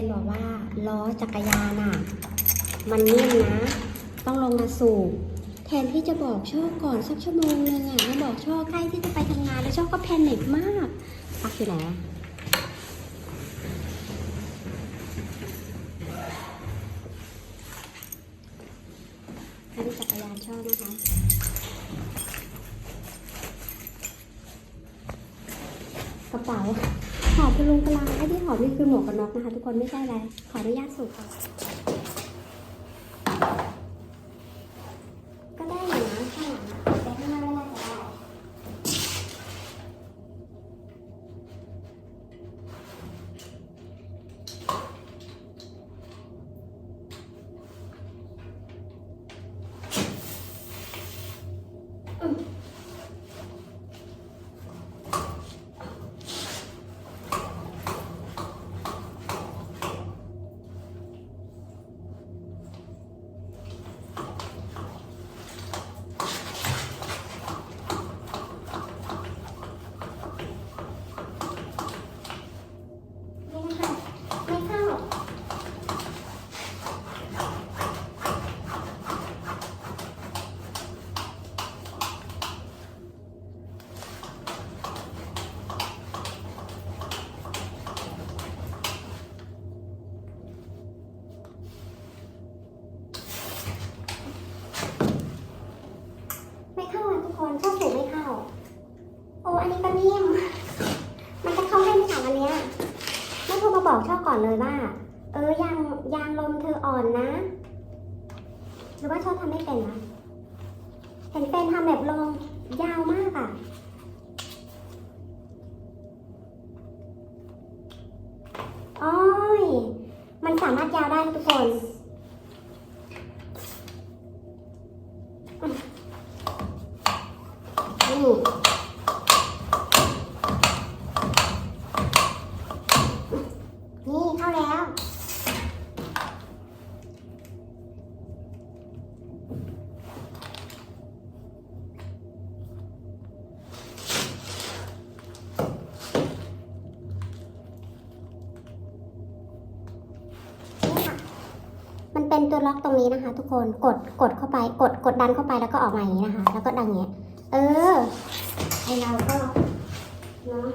นบอกว่าล้อจักรยานอะ มันนิ่มนะ ต้องลงมาสูบแทนที่จะบอกช่อก่อนสักชั่วโมงนึงอะมาบอกช่อใกล้ที่จะไปทำงานแล้วช่อก็แพนิคมากปักอยู่ไหนอันนี้จักรยานช่อนะคะกระเป๋า หอบพลุงกลางไอ้ที่หอบนี่คือหมวกกันน็อกนะคะ ทุกคนไม่ใช่อะไร ขออนุญาตสูบค่ะ บอกชอบก่อนเลยว่า เออยางยางลมเธออ่อนนะ หรือว่าชอบทำไม่เป็นนะเห็นเป็นทำแบบลงยาวมากอะโอ้ย มันสามารถยาวได้ทุกคนอืมนี่นี่ มันเป็นตัวล็อกตรงนี้นะคะ ทุกคนกดกดเข้าไป กดกดดันเข้าไปแล้วก็ออกมาอย่างนี้นะคะ แล้วก็ดังเงี้ย เออไอเราก็เนาะ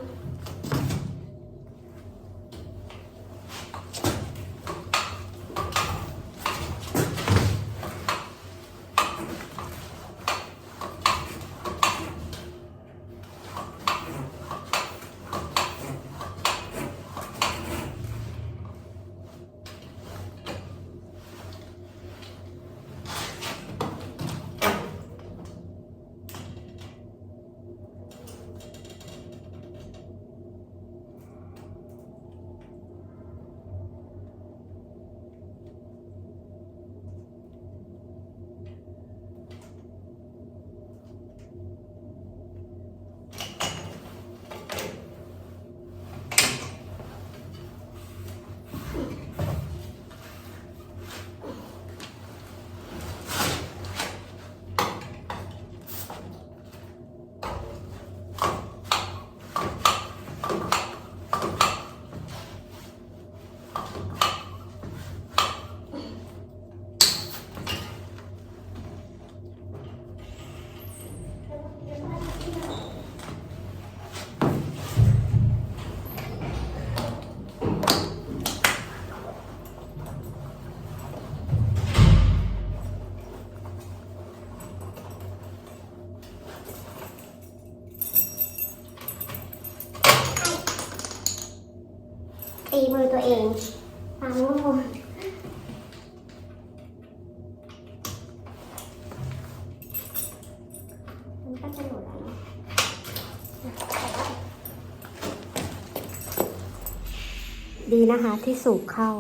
ดีนะคะที่สูบเข้า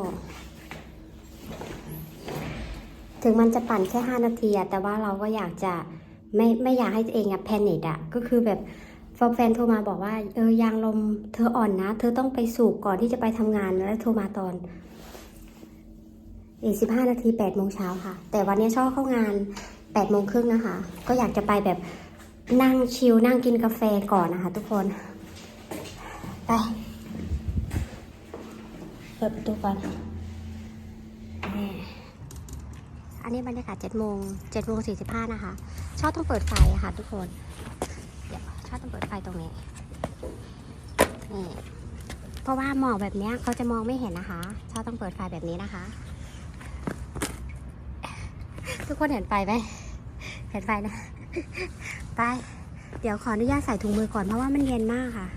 ถึงมันจะปั่นแค่ 5 นาทีอะแต่ว่าเราก็อยากจะไม่ไม่อยากให้ตัวเองอะแพนิคอะก็คือแบบพอแฟนโทรมาบอกว่าเออยางลมเธออ่อนนะ เธอต้องไปสูบก่อนที่จะไปทำงานแล้วโทรมาตอนอีกสิบห้านาทีแปดโมงเช้าค่ะ แต่วันนี้ชอบเข้างานแปดโมงครึ่งนะคะ ก็อยากจะไปแบบนั่งชิลนั่งกินกาแฟก่อนนะคะทุกคน ไป เปิดประตูก่อนนี่อันนี้บรรยากาศเจ็ดโมงเจ็ดโมงสี่สิบห้านะคะ ชอบต้องเปิดไฟอะค่ะทุกคน เดี๋ยวชอบต้องเปิดไฟตรงนี้ นี่ เพราะว่าหมอกแบบเนี้ยเขาจะมองไม่เห็นนะคะ ชอบต้องเปิดไฟแบบนี้นะคะ ทุกคนเห็นไฟไหม เห็นไฟนะ ไป เดี๋ยวขออนุญาตใส่ถุงมือก่อนเพราะว่ามันเย็นมากค่ะ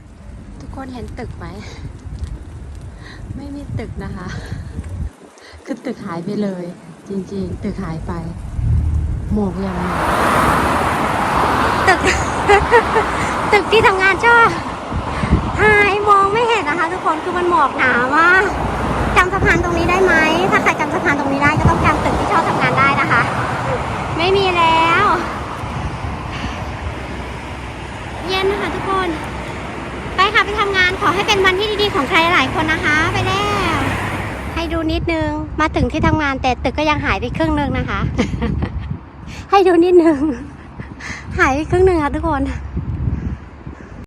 ทุกคนเห็นตึกไหม ไม่มีตึกนะคะ คือตึกหายไปเลย จริงๆ ตึกหายไป หมวกยังตึก ตึกที่ทำงานชอบหายมองไม่เห็นนะคะ ทุกคนคือมันหมอกหนามากจำสะพานตรงนี้ได้ไหม ถ้าใครจำสะพานตรงนี้ได้ก็ต้องจำตึกที่ชอบทำงานได้นะคะ ไม่มีแล้ว เย็นนะคะทุกคน ไปค่ะไปทำงานขอให้เป็นวันที่ดีๆของใครหลายคนนะคะ ไปแล้ว ให้ ดูนิดนึง มาถึงที่ทำงานแต่ตึกก็ยังหายไปครึ่งนึงนะคะ ให้ดูนิดนึง หายไปครึ่งนึงค่ะทุกคน